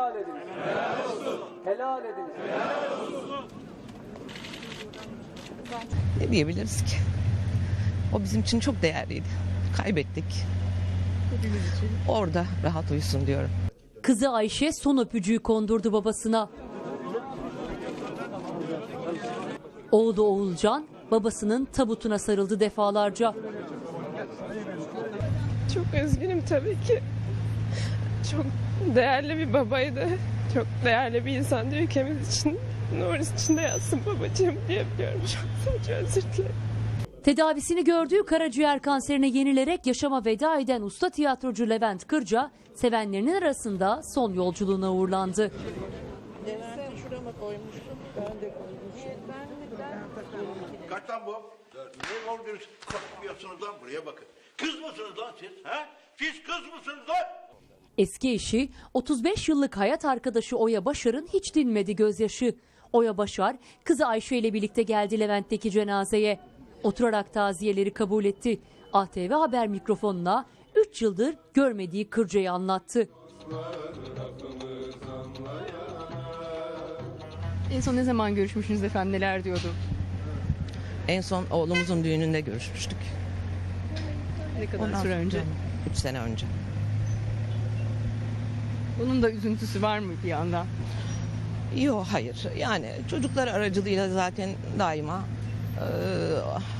Helal ediniz. Helal ediniz. Ne diyebiliriz ki? O bizim için çok değerliydi. Kaybettik. Orada rahat uyusun diyorum. Kızı Ayşe son öpücüğü kondurdu babasına. Oğlu Oğulcan babasının tabutuna sarıldı defalarca. Çok üzgünüm tabii ki. Çok değerli bir babaydı. Çok değerli bir insandı ülkemiz için. Nur içinde yatsın babacığım diyebiliyorum. Çok, çok özür dilerim. Tedavisini gördüğü karaciğer kanserine yenilerek yaşama veda eden usta tiyatrocu Levent Kırca, sevenlerinin arasında son yolculuğuna uğurlandı. Kaç lan bu? Niye olduğunu korkmuyorsunuz lan? Buraya bakın. Kız mısınız lan siz? He? Siz kız mısınız lan? Eski eşi 35 yıllık hayat arkadaşı Oya Başar'ın hiç dinmedi gözyaşı. Oya Başar kızı Ayşe ile birlikte geldi Levent'teki cenazeye. Oturarak taziyeleri kabul etti. ATV Haber mikrofonuna 3 yıldır görmediği Kırca'yı anlattı. En son ne zaman görüşmüşsünüz efendim neler diyordu? En son oğlumuzun düğününde görüşmüştük. Ne kadar süre önce? 3 sene önce. Bunun da üzüntüsü var mı bir yandan? Yok hayır. Yani çocuklar aracılığıyla zaten daima eee,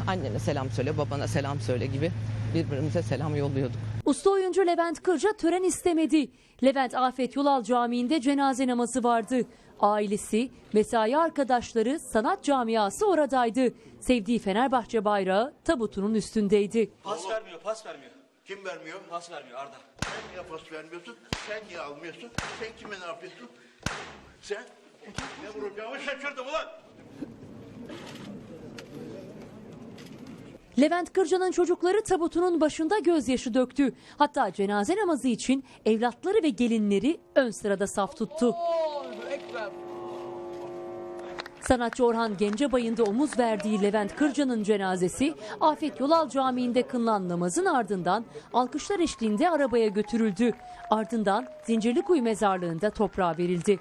annene selam söyle, babana selam söyle gibi birbirimize selam yolluyorduk. Usta oyuncu Levent Kırca tören istemedi. Levent Afet Yolal Camii'nde cenaze namazı vardı. Ailesi, mesai arkadaşları, sanat camiası oradaydı. Sevdiği Fenerbahçe bayrağı tabutunun üstündeydi. Pas vermiyor, pas vermiyor. Kim vermiyor? Pas vermiyor Arda. Sen niye pas vermiyorsun? Sen niye almıyorsun? Sen kime ne yapıyorsun? Sen? Ne vuracağımı şaşırdım ulan. Levent Kırca'nın çocukları tabutunun başında gözyaşı döktü. Hatta cenaze namazı için evlatları ve gelinleri ön sırada saf tuttu. Sanatçı Orhan Gencebay'ın da omuz verdiği Levent Kırca'nın cenazesi Afet Yolal Camii'nde kılınan namazın ardından alkışlar eşliğinde arabaya götürüldü. Ardından Zincirlikuyu mezarlığında toprağa verildi.